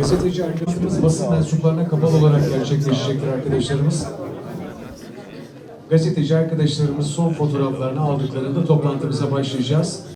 Gazeteci arkadaşımız basın mensuplarına kapalı olarak gerçekleşecektir arkadaşlarımız. Gazeteci arkadaşlarımız son fotoğraflarını aldıklarında toplantımıza başlayacağız.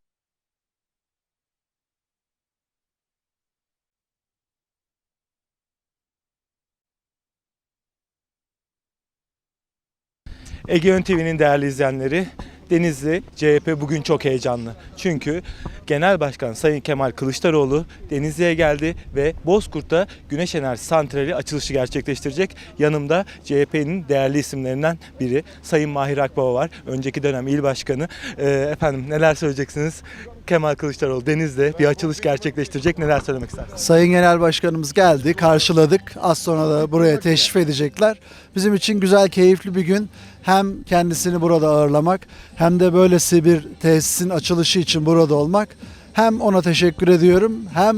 Egeön TV'nin değerli izleyenleri, Denizli CHP bugün çok heyecanlı. Çünkü Genel Başkan Sayın Kemal Kılıçdaroğlu Denizli'ye geldi ve Bozkurt'ta Güneş Enerjisi Santrali açılışı gerçekleştirecek. Yanımda CHP'nin değerli isimlerinden biri Sayın Mahir Akbaba var. Önceki dönem il başkanı. Ee, efendim neler söyleyeceksiniz? Kemal Kılıçdaroğlu Denizli'de bir açılış gerçekleştirecek. Neler söylemek istersiniz? Sayın Genel Başkanımız geldi, karşıladık. Az sonra da buraya teşrif edecekler. Bizim için güzel, keyifli bir gün. Hem kendisini burada ağırlamak hem de böylesi bir tesisin açılışı için burada olmak. Hem ona teşekkür ediyorum hem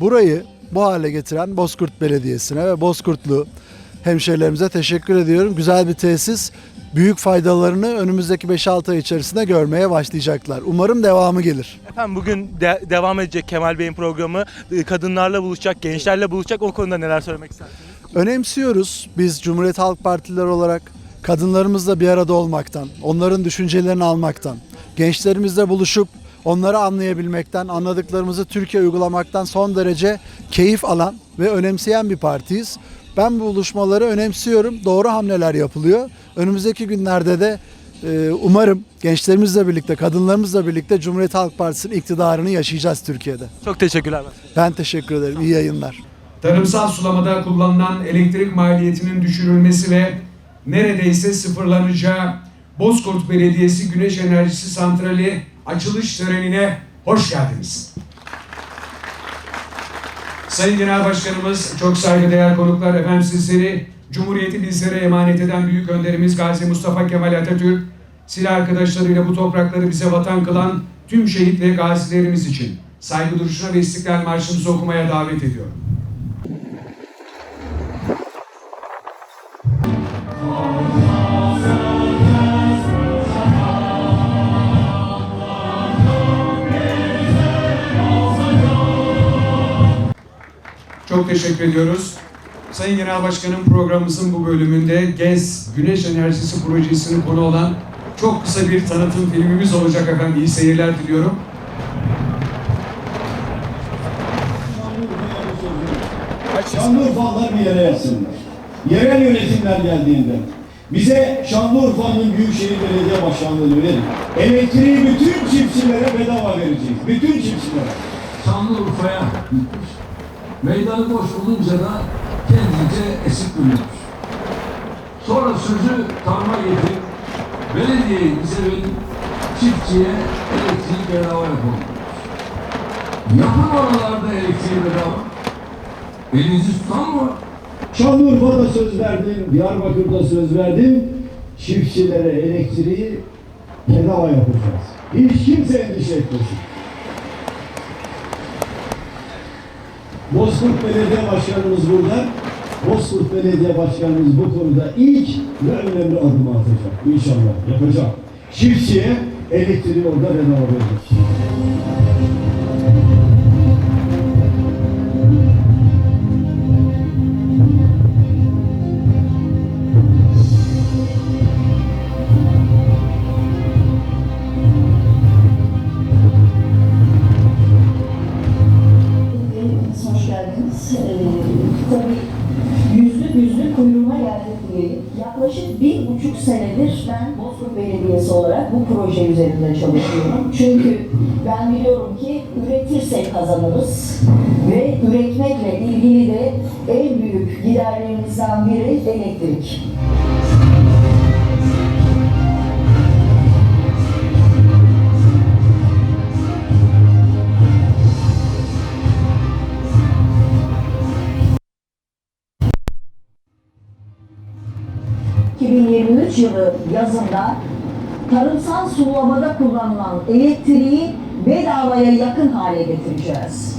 burayı bu hale getiren Bozkurt Belediyesi'ne ve Bozkurtlu hemşehrilerimize teşekkür ediyorum. Güzel bir tesis. Büyük faydalarını önümüzdeki 5-6 ay içerisinde görmeye başlayacaklar. Umarım devamı gelir. Efendim bugün de- devam edecek Kemal Bey'in programı. Ee, Kadınlarla buluşacak, gençlerle buluşacak. O konuda neler söylemek istersiniz? önemsiyoruz. Biz Cumhuriyet Halk Partileri olarak kadınlarımızla bir arada olmaktan, onların düşüncelerini almaktan, gençlerimizle buluşup onları anlayabilmekten, anladıklarımızı Türkiye uygulamaktan son derece keyif alan ve önemseyen bir partiyiz. Ben bu buluşmaları önemsiyorum. Doğru hamleler yapılıyor. Önümüzdeki günlerde de e, umarım gençlerimizle birlikte, kadınlarımızla birlikte Cumhuriyet Halk Partisi'nin iktidarını yaşayacağız Türkiye'de. Çok teşekkürler. Ben teşekkür ederim. İyi yayınlar. Tarımsal sulamada kullanılan elektrik maliyetinin düşürülmesi ve neredeyse sıfırlanacağı Bozkurt Belediyesi Güneş Enerjisi Santrali açılış törenine hoş geldiniz. Sayın Genel Başkanımız, çok saygıdeğer konuklar, efendim sizleri Cumhuriyeti bizlere emanet eden büyük önderimiz Gazi Mustafa Kemal Atatürk, silah arkadaşlarıyla bu toprakları bize vatan kılan tüm şehit ve gazilerimiz için saygı duruşuna ve istiklal marşımızı okumaya davet ediyorum. Çok teşekkür ediyoruz. Sayın Genel Başkanım programımızın bu bölümünde GEZ Güneş Enerjisi Projesi'nin konu olan çok kısa bir tanıtım filmimiz olacak efendim. İyi seyirler diliyorum. Şanlıurfalılar bir yere yatsınlar. Yerel yönetimler geldiğinde bize Şanlıurfa'nın Büyükşehir Belediye Başkanlığı'nı verin. Elektriği bütün çiftçilere bedava vereceğiz. Bütün çiftçilere. Şanlıurfa'ya gitmiş. Meydanı boş bulunca da kendince esip dönüyor. Sonra sözü tarma getirip belediyeyi bize verin, çiftçiye elektriği bedava yapalım. Yapın oralarda elektriği bedava. Elinizi tutan mı? Şanlıurfa'da söz verdim, Diyarbakır'da söz verdim. Çiftçilere elektriği bedava yapacağız. Hiç kimse endişe etmesin. Bozkurt Belediye Başkanımız burada. Bozkurt Belediye Başkanımız bu konuda ilk ve önemli adımı atacak. İnşallah yapacak. Çiftçiye elektriği orada bedava verecek. Belediyesi olarak bu proje üzerinde çalışıyorum. Çünkü ben biliyorum ki üretirsek kazanırız ve üretmekle ilgili de en büyük giderlerimizden biri elektrik. ...2023 yılı yazında tarımsal sulamada kullanılan elektriği bedavaya yakın hale getireceğiz.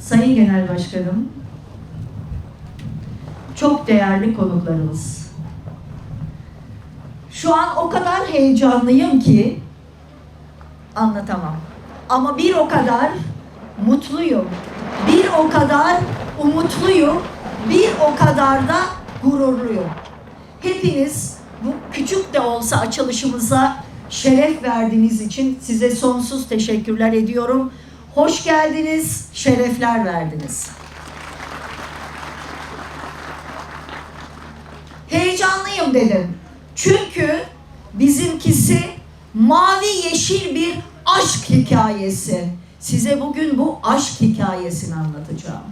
Sayın Genel Başkanım, çok değerli konuklarımız. Şu an o kadar heyecanlıyım ki anlatamam. Ama bir o kadar mutluyum. Bir o kadar umutluyum. Bir o kadar da gururluyum. Hepiniz bu küçük de olsa açılışımıza şeref verdiğiniz için size sonsuz teşekkürler ediyorum. Hoş geldiniz, şerefler verdiniz. Heyecanlıyım dedim. Çünkü bizimkisi mavi yeşil bir aşk hikayesi. Size bugün bu aşk hikayesini anlatacağım.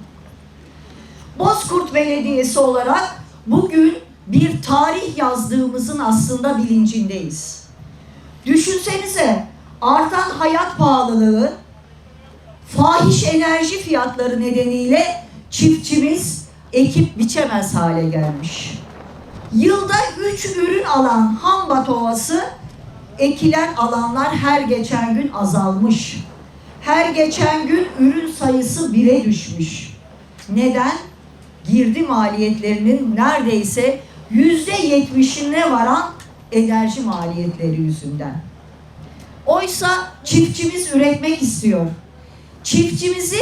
Bozkurt Belediyesi olarak bugün bir tarih yazdığımızın aslında bilincindeyiz. Düşünsenize artan hayat pahalılığı, fahiş enerji fiyatları nedeniyle çiftçimiz ekip biçemez hale gelmiş. Yılda 3 ürün alan Hambat Ovası ekilen alanlar her geçen gün azalmış. Her geçen gün ürün sayısı bire düşmüş. Neden? Girdi maliyetlerinin neredeyse yüzde yetmişine varan enerji maliyetleri yüzünden. Oysa çiftçimiz üretmek istiyor. Çiftçimizi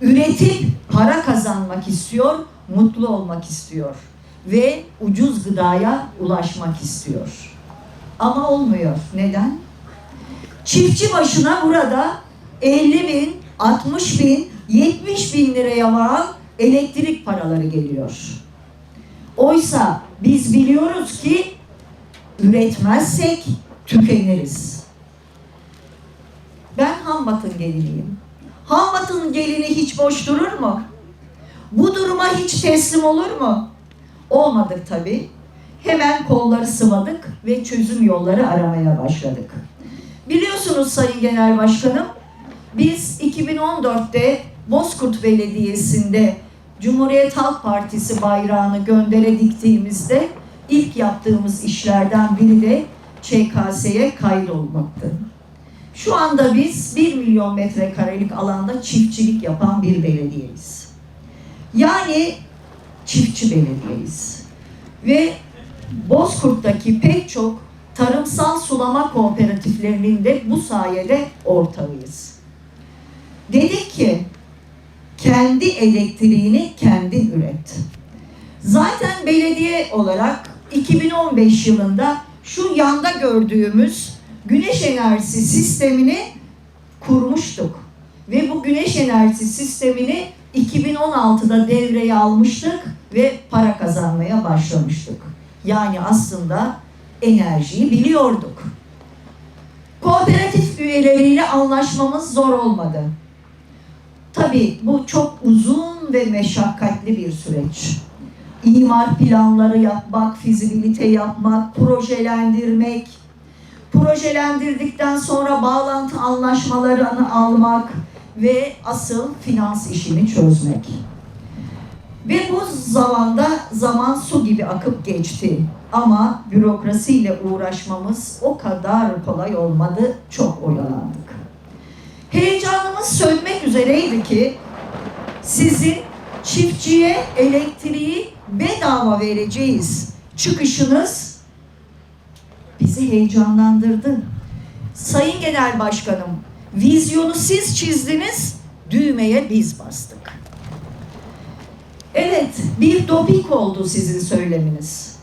üretip para kazanmak istiyor, mutlu olmak istiyor ve ucuz gıdaya ulaşmak istiyor. Ama olmuyor. Neden? Çiftçi başına burada 50 bin, 60 bin, 70 bin liraya varan elektrik paraları geliyor. Oysa biz biliyoruz ki üretmezsek tükeniriz. Ben Hambat'ın geliniyim. Hambat'ın gelini hiç boş durur mu? Bu duruma hiç teslim olur mu? Olmadık tabii. Hemen kolları sıvadık ve çözüm yolları aramaya başladık. Biliyorsunuz Sayın Genel Başkanım, biz 2014'te Bozkurt Belediyesi'nde Cumhuriyet Halk Partisi bayrağını göndere diktiğimizde ilk yaptığımız işlerden biri de ÇKS'ye kaydolmaktı. Şu anda biz 1 milyon metrekarelik alanda çiftçilik yapan bir belediyeyiz. Yani çiftçi belediyeyiz. Ve Bozkurt'taki pek çok tarımsal sulama kooperatiflerinin de bu sayede ortağıyız. Dedik ki kendi elektriğini kendin üret. Zaten belediye olarak 2015 yılında şu yanda gördüğümüz güneş enerjisi sistemini kurmuştuk. Ve bu güneş enerjisi sistemini 2016'da devreye almıştık ve para kazanmaya başlamıştık. Yani aslında enerjiyi biliyorduk. Kooperatif üyeleriyle anlaşmamız zor olmadı. Tabii bu çok uzun ve meşakkatli bir süreç. İmar planları yapmak, fizibilite yapmak, projelendirmek, projelendirdikten sonra bağlantı anlaşmalarını almak ve asıl finans işini çözmek. Ve bu zamanda zaman su gibi akıp geçti. Ama bürokrasiyle uğraşmamız o kadar kolay olmadı, çok oyalandık. Heyecanımız sönmek üzereydi ki sizin çiftçiye elektriği bedava vereceğiz çıkışınız bizi heyecanlandırdı. Sayın Genel Başkanım, vizyonu siz çizdiniz, düğmeye biz bastık. Evet, bir doping oldu sizin söyleminiz.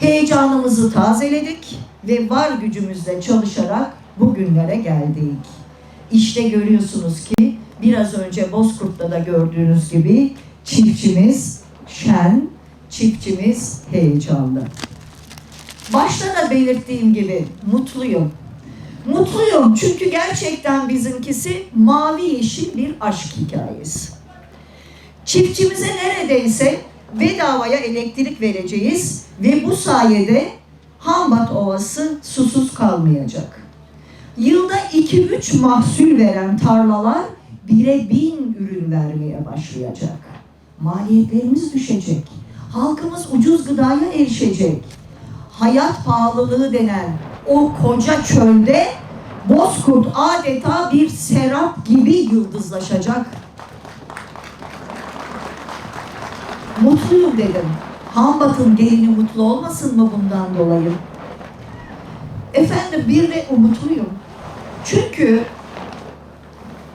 Heyecanımızı tazeledik ve var gücümüzle çalışarak bugünlere geldik. İşte görüyorsunuz ki biraz önce Bozkurt'ta da gördüğünüz gibi çiftçimiz şen, çiftçimiz heyecanlı. Belirttiğim gibi mutluyum. Mutluyum çünkü gerçekten bizimkisi mavi yeşil bir aşk hikayesi. Çiftçimize neredeyse bedavaya elektrik vereceğiz ve bu sayede Hambat Ovası susuz kalmayacak. Yılda 2-3 mahsul veren tarlalar bire bin ürün vermeye başlayacak. Maliyetlerimiz düşecek. Halkımız ucuz gıdaya erişecek. Hayat pahalılığı denen o koca çölde Bozkurt adeta bir serap gibi yıldızlaşacak. Mutluyum dedim. Hambat'ın gelini mutlu olmasın mı bundan dolayı? Efendim bir de umutluyum. Çünkü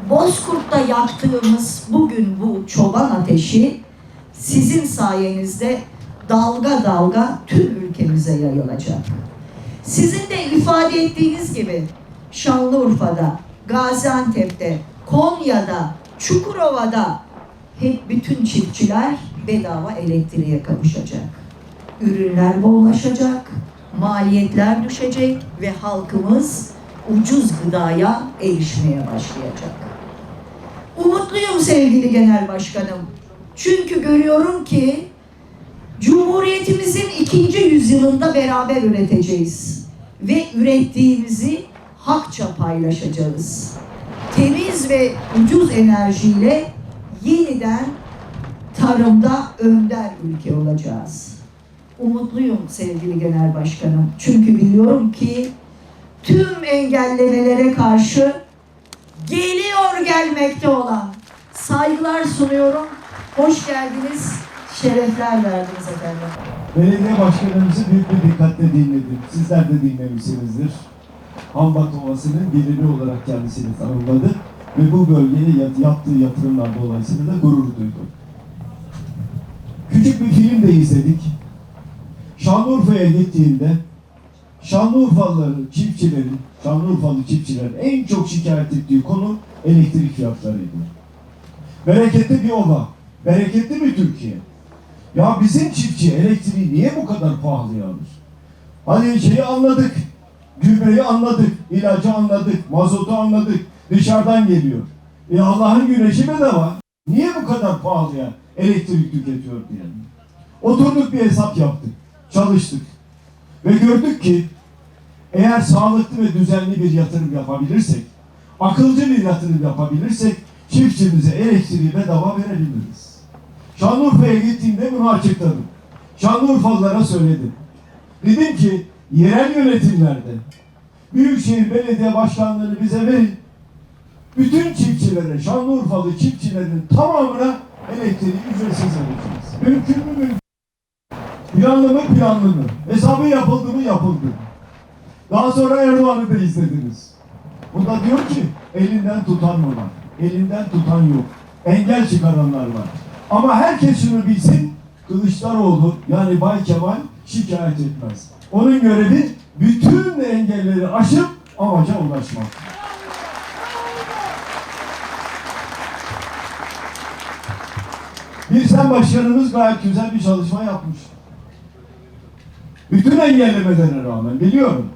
Bozkurt'ta yaktığımız bugün bu çoban ateşi sizin sayenizde dalga dalga tüm ülkemize yayılacak. Sizin de ifade ettiğiniz gibi Şanlıurfa'da, Gaziantep'te, Konya'da, Çukurova'da hep bütün çiftçiler bedava elektriğe kavuşacak. Ürünler bollaşacak, maliyetler düşecek ve halkımız ucuz gıdaya erişmeye başlayacak. Umutluyum sevgili genel başkanım. Çünkü görüyorum ki Cumhuriyetimizin ikinci yüzyılında beraber üreteceğiz. Ve ürettiğimizi hakça paylaşacağız. Temiz ve ucuz enerjiyle yeniden tarımda önder ülke olacağız. Umutluyum sevgili genel başkanım. Çünkü biliyorum ki tüm engellemelere karşı geliyor gelmekte olan saygılar sunuyorum. Hoş geldiniz, şerefler verdiniz efendim. Belediye başkanımızı büyük bir dikkatle dinledim. Sizler de dinlemişsinizdir. Hambat Ovası'nın geliri olarak kendisini tanımladı ve bu bölgeye yap- yaptığı yatırımlar dolayısıyla da gurur duydu. Küçük bir film de izledik. Şanlıurfa'ya gittiğinde Şanlıurfalıların, çiftçilerin, Şanlıurfalı çiftçilerin en çok şikayet ettiği konu elektrik fiyatlarıydı. Bereketli bir ova, bereketli bir Türkiye. Ya bizim çiftçi elektriği niye bu kadar pahalıya alır? Hani şeyi anladık, gübreyi anladık, ilacı anladık, mazotu anladık, dışarıdan geliyor. E Allah'ın güneşi bedava. Niye bu kadar pahalıya elektrik tüketiyor diye. Oturduk bir hesap yaptık, çalıştık. Ve gördük ki eğer sağlıklı ve düzenli bir yatırım yapabilirsek, akılcı bir yatırım yapabilirsek çiftçimize elektriği bedava verebiliriz. Şanlıurfa'ya gittiğimde bunu açıkladım. Şanlıurfalılara söyledim. Dedim ki yerel yönetimlerde Büyükşehir Belediye Başkanlığı'nı bize verin. Bütün çiftçilere, Şanlıurfalı çiftçilerin tamamına elektriği ücretsiz vereceğiz. Mümkün mü mümkün? Planlı mı planlı mı? Hesabı yapıldı mı yapıldı. Daha sonra Erdoğan'ı da izlediniz. Burada diyor ki elinden tutan mı var? Elinden tutan yok. Engel çıkaranlar var. Ama herkes şunu bilsin. Kılıçdaroğlu yani Bay Kemal şikayet etmez. Onun görevi bütün engelleri aşıp amaca ulaşmak. Bir sen başkanımız gayet güzel bir çalışma yapmış. Bütün engellemelere rağmen biliyorum.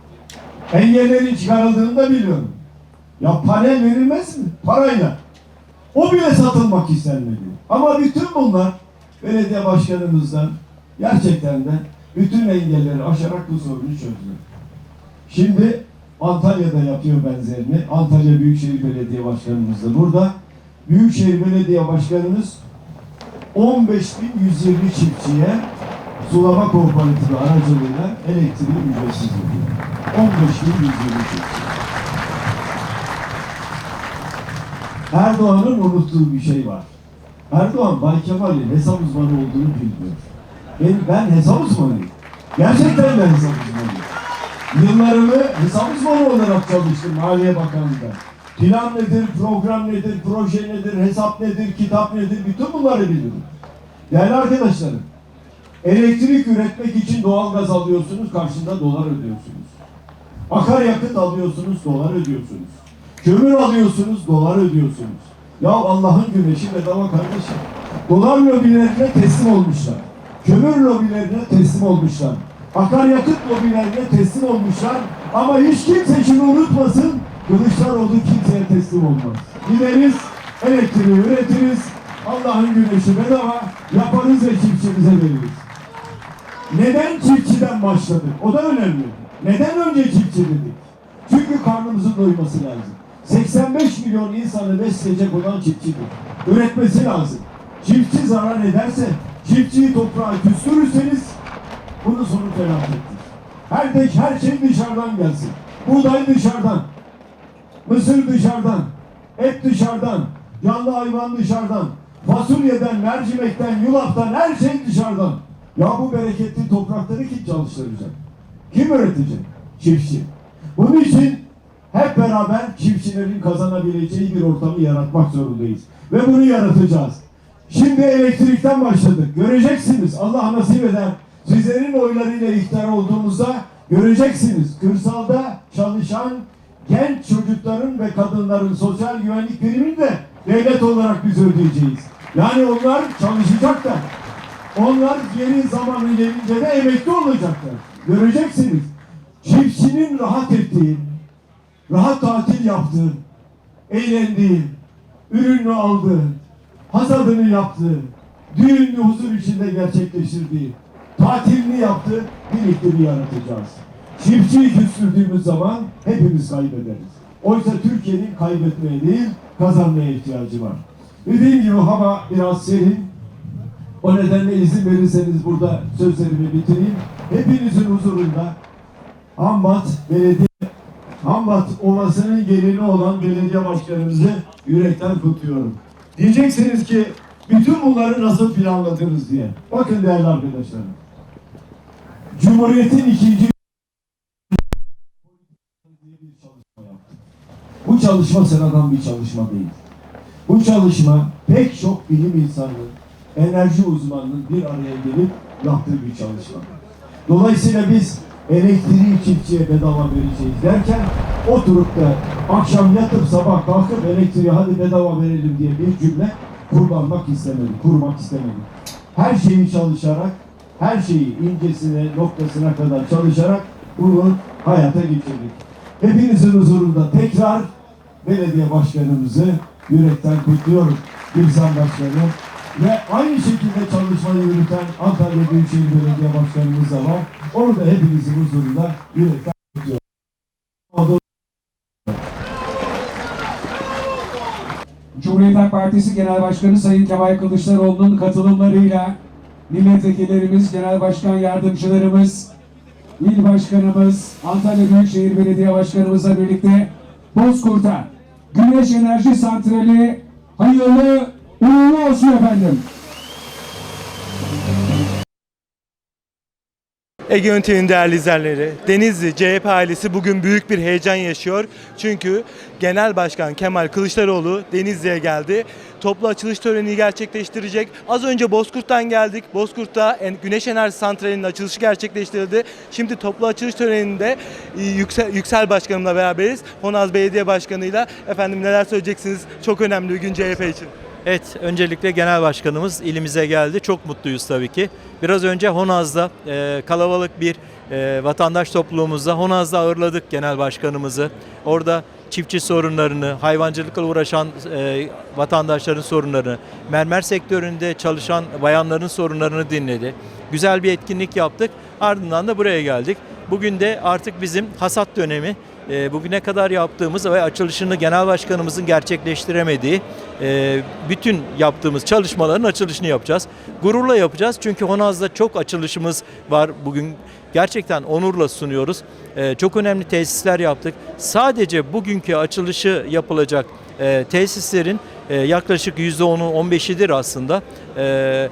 Engellerin çıkarıldığını da biliyorum. Ya panel verilmez mi? Parayla. O bile satılmak istenmedi. Ama bütün bunlar belediye başkanımızdan gerçekten de bütün engelleri aşarak bu sorunu çözdü. Şimdi Antalya'da yapıyor benzerini. Antalya Büyükşehir Belediye Başkanımız da burada. Büyükşehir Belediye Başkanımız 15.120 çiftçiye sulama kooperatifi aracılığıyla elektriği ücretsiz veriyor. 15.120 çiftçi. Erdoğan'ın unuttuğu bir şey var. Erdoğan Bay Kemal'in hesap uzmanı olduğunu bilmiyor. Ben, ben hesap uzmanıyım. Gerçekten ben hesap uzmanıyım. Yıllarımı hesap uzmanı olarak çalıştım Maliye Bakanlığı'nda. Plan nedir, program nedir, proje nedir, hesap nedir, kitap nedir, bütün bunları bilirim. Değerli arkadaşlarım, elektrik üretmek için doğal gaz alıyorsunuz, karşında dolar ödüyorsunuz. Akaryakıt alıyorsunuz, dolar ödüyorsunuz. Kömür alıyorsunuz, dolar ödüyorsunuz. Ya Allah'ın güneşi bedava kardeşim. Dolar lobilerine teslim olmuşlar. Kömür lobilerine teslim olmuşlar. Akaryakıt lobilerine teslim olmuşlar. Ama hiç kimse şunu unutmasın. Kılıçdaroğlu kimseye teslim olmaz. Gideriz, elektriği üretiriz. Allah'ın güneşi bedava yaparız ve çiftçimize veririz. Neden çiftçiden başladık? O da önemli. Neden önce çiftçi dedik? Çünkü karnımızın doyması lazım. 85 milyon insanı besleyecek olan çiftçidir. Üretmesi lazım. Çiftçi zarar ederse, çiftçiyi toprağa küstürürseniz bunun sonu felakettir. Her, de, her şey dışarıdan gelsin. Buğday dışarıdan. Mısır dışarıdan, et dışarıdan, canlı hayvan dışarıdan, fasulyeden, mercimekten, yulaftan her şey dışarıdan. Ya bu bereketli toprakları kim çalıştıracak? Kim üretecek? Çiftçi. Bunun için hep beraber çiftçilerin kazanabileceği bir ortamı yaratmak zorundayız. Ve bunu yaratacağız. Şimdi elektrikten başladık. Göreceksiniz. Allah nasip eder. Sizlerin oylarıyla iktidar olduğumuzda göreceksiniz. Kırsalda çalışan genç çocukların ve kadınların sosyal güvenlik primini de devlet olarak biz ödeyeceğiz. Yani onlar çalışacaklar. Onlar yeni zamanı gelince de emekli olacaklar. Göreceksiniz. Çiftçinin rahat ettiği, rahat tatil yaptığı, eğlendiği, ürünü aldığı, hasadını yaptığı, düğününü huzur içinde gerçekleştirdiği, tatilini yaptığı bir iklimi yaratacağız. Çiftçiyi küstürdüğümüz zaman hepimiz kaybederiz. Oysa Türkiye'nin kaybetmeye değil, kazanmaya ihtiyacı var. Dediğim gibi hava biraz serin. O nedenle izin verirseniz burada sözlerimi bitireyim. Hepinizin huzurunda Hambat Belediye Hambat Ovası'nın gelini olan belediye başkanımızı yürekten kutluyorum. Diyeceksiniz ki bütün bunları nasıl planladınız diye. Bakın değerli arkadaşlarım. Cumhuriyet'in ikinci bu çalışma sıradan bir çalışma değil. Bu çalışma pek çok bilim insanının, enerji uzmanının bir araya gelip yaptığı bir çalışma. Dolayısıyla biz elektriği çiftçiye bedava vereceğiz derken oturup da akşam yatıp sabah kalkıp elektriği hadi bedava verelim diye bir cümle kullanmak istemedik, kurmak istemedik. Her şeyi çalışarak, her şeyi incesine, noktasına kadar çalışarak bunu hayata geçirdik. Hepinizin huzurunda tekrar belediye başkanımızı yürekten kutluyorum. İlzam Başkanı ve aynı şekilde çalışmayı yürüten Antalya Büyükşehir Belediye Başkanımız da var. Onu da hepinizin huzurunda yürekten kutluyorum. Cumhuriyet Halk Partisi Genel Başkanı Sayın Kemal Kılıçdaroğlu'nun katılımlarıyla milletvekillerimiz, genel başkan yardımcılarımız, il başkanımız, Antalya Büyükşehir Belediye Başkanımızla birlikte Bozkurt'a Güneş Enerji Santrali hayırlı uğurlu olsun efendim. Ege Yönetim'in değerli izleyenleri, Denizli CHP ailesi bugün büyük bir heyecan yaşıyor. Çünkü Genel Başkan Kemal Kılıçdaroğlu Denizli'ye geldi. Toplu açılış törenini gerçekleştirecek. Az önce Bozkurt'tan geldik. Bozkurt'ta Güneş Enerji Santrali'nin açılışı gerçekleştirildi. Şimdi toplu açılış töreninde e, Yüksel, Yüksel Başkanımla beraberiz. Honaz Belediye Başkanı'yla. Efendim neler söyleyeceksiniz? Çok önemli bir gün CHP için. Evet, öncelikle genel başkanımız ilimize geldi. Çok mutluyuz tabii ki. Biraz önce Honaz'da e, kalabalık bir e, vatandaş topluluğumuzda Honaz'da ağırladık genel başkanımızı. Orada çiftçi sorunlarını, hayvancılıkla uğraşan e, vatandaşların sorunlarını, mermer sektöründe çalışan bayanların sorunlarını dinledi. Güzel bir etkinlik yaptık. Ardından da buraya geldik. Bugün de artık bizim hasat dönemi. E, bugüne kadar yaptığımız ve açılışını genel başkanımızın gerçekleştiremediği e, bütün yaptığımız çalışmaların açılışını yapacağız. Gururla yapacağız çünkü Honaz'da çok açılışımız var bugün. Gerçekten onurla sunuyoruz. E, çok önemli tesisler yaptık. Sadece bugünkü açılışı yapılacak e, tesislerin e, yaklaşık %10'u 15'idir aslında. E,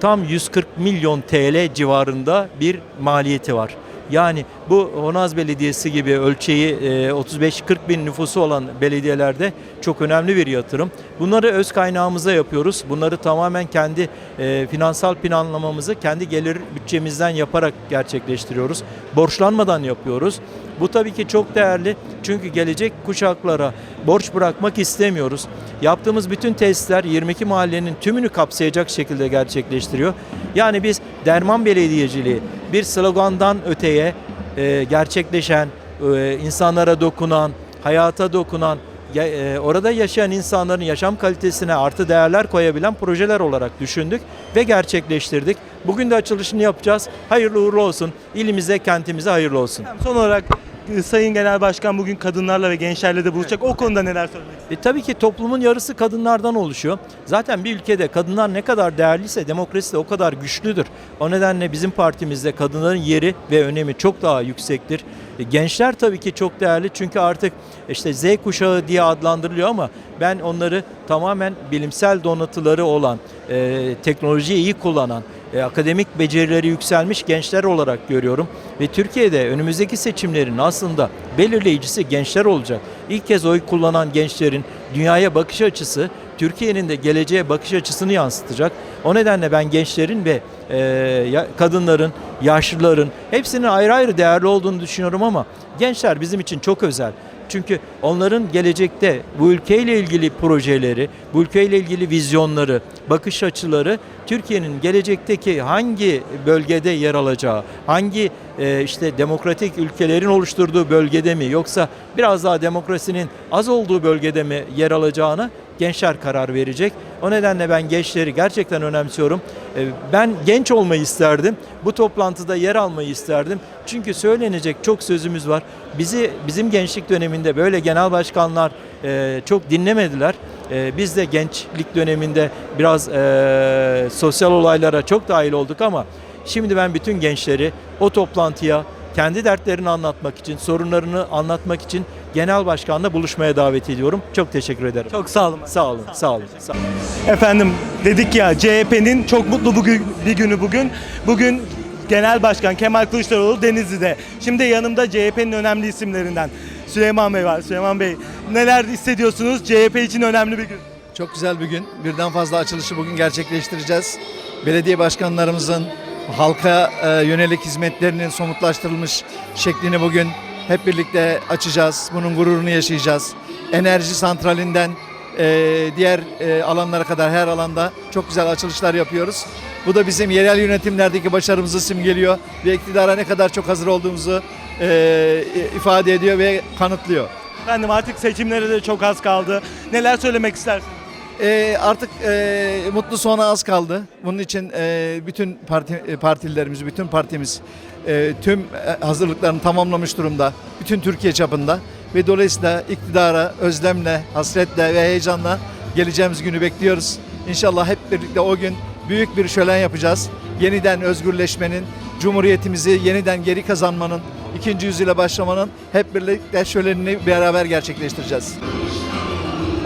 tam 140 milyon TL civarında bir maliyeti var. Yani bu Honaz Belediyesi gibi ölçeği e, 35-40 bin nüfusu olan belediyelerde çok önemli bir yatırım. Bunları öz kaynağımıza yapıyoruz. Bunları tamamen kendi e, finansal planlamamızı kendi gelir bütçemizden yaparak gerçekleştiriyoruz. Borçlanmadan yapıyoruz. Bu tabii ki çok değerli çünkü gelecek kuşaklara borç bırakmak istemiyoruz. Yaptığımız bütün testler 22 mahallenin tümünü kapsayacak şekilde gerçekleştiriyor. Yani biz derman belediyeciliği bir slogandan öteye e, gerçekleşen, e, insanlara dokunan, hayata dokunan, e, orada yaşayan insanların yaşam kalitesine artı değerler koyabilen projeler olarak düşündük ve gerçekleştirdik. Bugün de açılışını yapacağız. Hayırlı uğurlu olsun. İlimize, kentimize hayırlı olsun. Son olarak Sayın Genel Başkan bugün kadınlarla ve gençlerle de buluşacak. O konuda neler söylemek E, tabii ki toplumun yarısı kadınlardan oluşuyor. Zaten bir ülkede kadınlar ne kadar değerliyse demokrasi de o kadar güçlüdür. O nedenle bizim partimizde kadınların yeri ve önemi çok daha yüksektir. E, gençler tabii ki çok değerli çünkü artık işte Z kuşağı diye adlandırılıyor ama ben onları tamamen bilimsel donatıları olan, e, teknolojiyi iyi kullanan, e, akademik becerileri yükselmiş gençler olarak görüyorum. Ve Türkiye'de önümüzdeki seçimlerin aslında belirleyicisi gençler olacak. İlk kez oy kullanan gençlerin dünyaya bakış açısı Türkiye'nin de geleceğe bakış açısını yansıtacak. O nedenle ben gençlerin ve e, kadınların, yaşlıların hepsinin ayrı ayrı değerli olduğunu düşünüyorum ama gençler bizim için çok özel. Çünkü onların gelecekte bu ülkeyle ilgili projeleri, bu ülkeyle ilgili vizyonları, bakış açıları Türkiye'nin gelecekteki hangi bölgede yer alacağı, hangi e, işte demokratik ülkelerin oluşturduğu bölgede mi yoksa biraz daha demokrasinin az olduğu bölgede mi yer alacağına gençler karar verecek. O nedenle ben gençleri gerçekten önemsiyorum. E, Ben genç olmayı isterdim. Bu toplantıda yer almayı isterdim. Çünkü söylenecek çok sözümüz var. Bizi bizim gençlik döneminde böyle genel başkanlar e, çok dinlemediler. E, biz de gençlik döneminde biraz e, sosyal olaylara çok dahil olduk ama şimdi ben bütün gençleri o toplantıya kendi dertlerini anlatmak için, sorunlarını anlatmak için genel başkanla buluşmaya davet ediyorum. Çok teşekkür ederim. Çok sağ olun. Sağ olun, sağ olun. Sağ olun. Efendim dedik ya CHP'nin çok mutlu bugün bir günü bugün. Bugün Genel Başkan Kemal Kılıçdaroğlu Denizli'de. Şimdi yanımda CHP'nin önemli isimlerinden Süleyman Bey var. Süleyman Bey neler hissediyorsunuz? CHP için önemli bir gün. Çok güzel bir gün. Birden fazla açılışı bugün gerçekleştireceğiz. Belediye başkanlarımızın halka e, yönelik hizmetlerinin somutlaştırılmış şeklini bugün hep birlikte açacağız. Bunun gururunu yaşayacağız. Enerji santralinden e, diğer e, alanlara kadar her alanda çok güzel açılışlar yapıyoruz. Bu da bizim yerel yönetimlerdeki başarımızı simgeliyor ve iktidara ne kadar çok hazır olduğumuzu e, ifade ediyor ve kanıtlıyor. Efendim artık seçimlere de çok az kaldı. Neler söylemek istersiniz? Ee, artık e, mutlu sona az kaldı. Bunun için e, bütün parti e, partililerimiz, bütün partimiz e, tüm e, hazırlıklarını tamamlamış durumda. Bütün Türkiye çapında ve dolayısıyla iktidara özlemle, hasretle ve heyecanla geleceğimiz günü bekliyoruz. İnşallah hep birlikte o gün büyük bir şölen yapacağız. Yeniden özgürleşmenin, cumhuriyetimizi yeniden geri kazanmanın, ikinci yüzyıla başlamanın hep birlikte şölenini beraber gerçekleştireceğiz.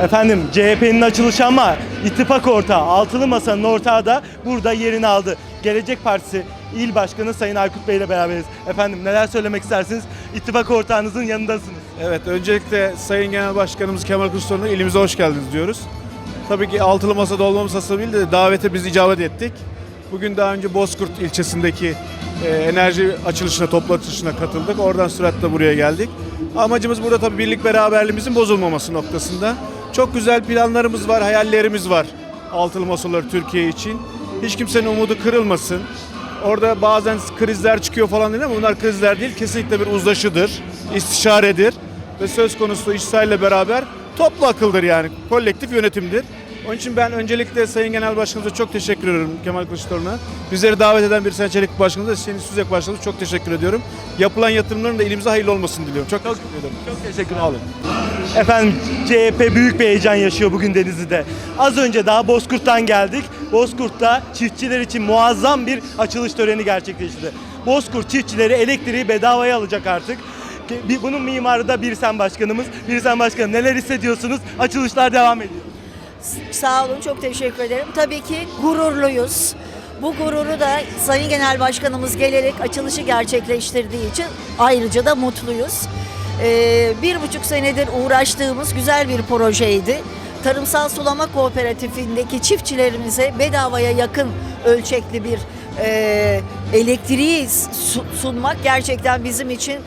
Efendim CHP'nin açılışı ama ittifak ortağı, altılı masanın ortağı da burada yerini aldı. Gelecek Partisi İl Başkanı Sayın Aykut Bey ile beraberiz. Efendim neler söylemek istersiniz? İttifak ortağınızın yanındasınız. Evet, öncelikle Sayın Genel Başkanımız Kemal Kılıçdaroğlu'na ilimize hoş geldiniz diyoruz. Tabii ki altılı masada olmamız hasebiyle de davete biz icabet ettik. Bugün daha önce Bozkurt ilçesindeki e, enerji açılışına, toplu açılışına katıldık. Oradan süratle buraya geldik. Amacımız burada tabii birlik beraberliğimizin bozulmaması noktasında. Çok güzel planlarımız var, hayallerimiz var altılı masaları Türkiye için. Hiç kimsenin umudu kırılmasın. Orada bazen krizler çıkıyor falan değil ama bunlar krizler değil. Kesinlikle bir uzlaşıdır, istişaredir ve söz konusu işsaille beraber toplu akıldır yani. Kolektif yönetimdir. Onun için ben öncelikle Sayın Genel Başkanımıza çok teşekkür ediyorum Kemal Kılıçdaroğlu'na. Bizleri davet eden bir Sayın Çelik Başkanımıza, Sayın Süzek Başkanımıza çok teşekkür ediyorum. Yapılan yatırımların da elimize hayırlı olmasını diliyorum. Çok, teşekkür ederim. Çok teşekkür ederim. Efendim CHP büyük bir heyecan yaşıyor bugün Denizli'de. Az önce daha Bozkurt'tan geldik. Bozkurt'ta çiftçiler için muazzam bir açılış töreni gerçekleşti. Bozkurt çiftçileri elektriği bedavaya alacak artık. Bunun mimarı da Birsen Başkanımız. Birsen Başkanım neler hissediyorsunuz? Açılışlar devam ediyor. Sağ olun, çok teşekkür ederim. Tabii ki gururluyuz. Bu gururu da Sayın Genel Başkanımız gelerek açılışı gerçekleştirdiği için ayrıca da mutluyuz. Ee, bir buçuk senedir uğraştığımız güzel bir projeydi. Tarımsal Sulama Kooperatifindeki çiftçilerimize bedavaya yakın ölçekli bir e, elektriği su- sunmak gerçekten bizim için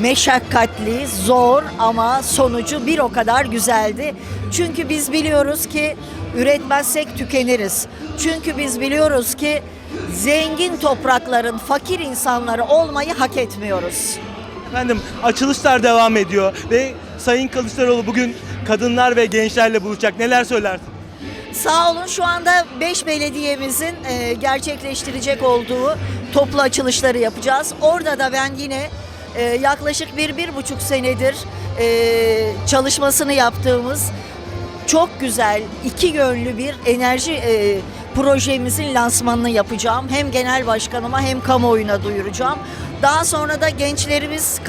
meşakkatli, zor ama sonucu bir o kadar güzeldi. Çünkü biz biliyoruz ki üretmezsek tükeniriz. Çünkü biz biliyoruz ki zengin toprakların fakir insanları olmayı hak etmiyoruz. Efendim açılışlar devam ediyor ve Sayın Kılıçdaroğlu bugün kadınlar ve gençlerle buluşacak. Neler söylersiniz? Sağ olun şu anda 5 belediyemizin e, gerçekleştirecek olduğu toplu açılışları yapacağız. Orada da ben yine Ee, yaklaşık bir, bir buçuk senedir e, çalışmasını yaptığımız çok güzel, iki yönlü bir enerji e, projemizin lansmanını yapacağım. Hem genel başkanıma hem kamuoyuna duyuracağım. Daha sonra da gençlerimiz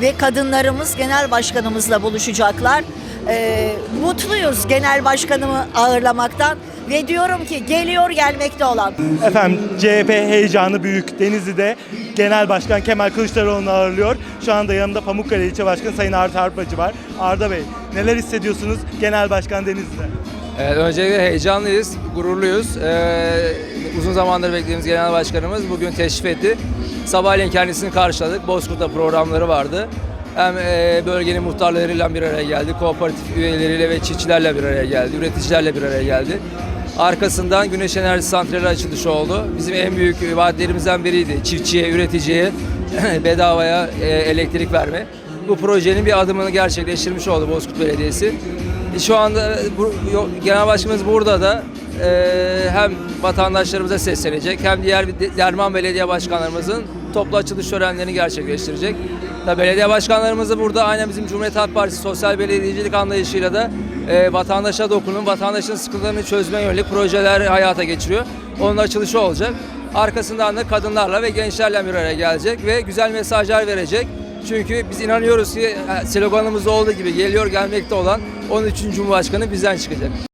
ve kadınlarımız genel başkanımızla buluşacaklar. Ee, mutluyuz genel başkanımı ağırlamaktan ve diyorum ki geliyor gelmekte olan. Efendim CHP heyecanı büyük. Denizli'de Genel Başkan Kemal Kılıçdaroğlu'nu ağırlıyor. Şu anda yanımda Pamukkale İlçe Başkanı Sayın Arda Arpacı var. Arda Bey neler hissediyorsunuz Genel Başkan Denizli'de? Evet, öncelikle heyecanlıyız, gururluyuz. Ee, uzun zamandır beklediğimiz genel başkanımız bugün teşrif etti. Sabahleyin kendisini karşıladık. Bozkurt'ta programları vardı. Hem e, bölgenin muhtarlarıyla bir araya geldi, kooperatif üyeleriyle ve çiftçilerle bir araya geldi, üreticilerle bir araya geldi. Arkasından Güneş Enerji Santrali açılışı oldu. Bizim en büyük vaatlerimizden biriydi. Çiftçiye, üreticiye bedavaya e, elektrik verme. Bu projenin bir adımını gerçekleştirmiş oldu Bozkurt Belediyesi. E, Şu anda bu, Genel Başkanımız burada da e, hem vatandaşlarımıza seslenecek hem diğer derman belediye başkanlarımızın toplu açılış törenlerini gerçekleştirecek. Tabii belediye başkanlarımız da burada aynen bizim Cumhuriyet Halk Partisi sosyal belediyecilik anlayışıyla da e, vatandaşa dokunun, vatandaşın sıkıntılarını çözmeye yönelik projeler hayata geçiriyor. Onun açılışı olacak. Arkasından da kadınlarla ve gençlerle bir araya gelecek ve güzel mesajlar verecek. Çünkü biz inanıyoruz ki e, sloganımızda olduğu gibi geliyor gelmekte olan 13. Cumhurbaşkanı bizden çıkacak.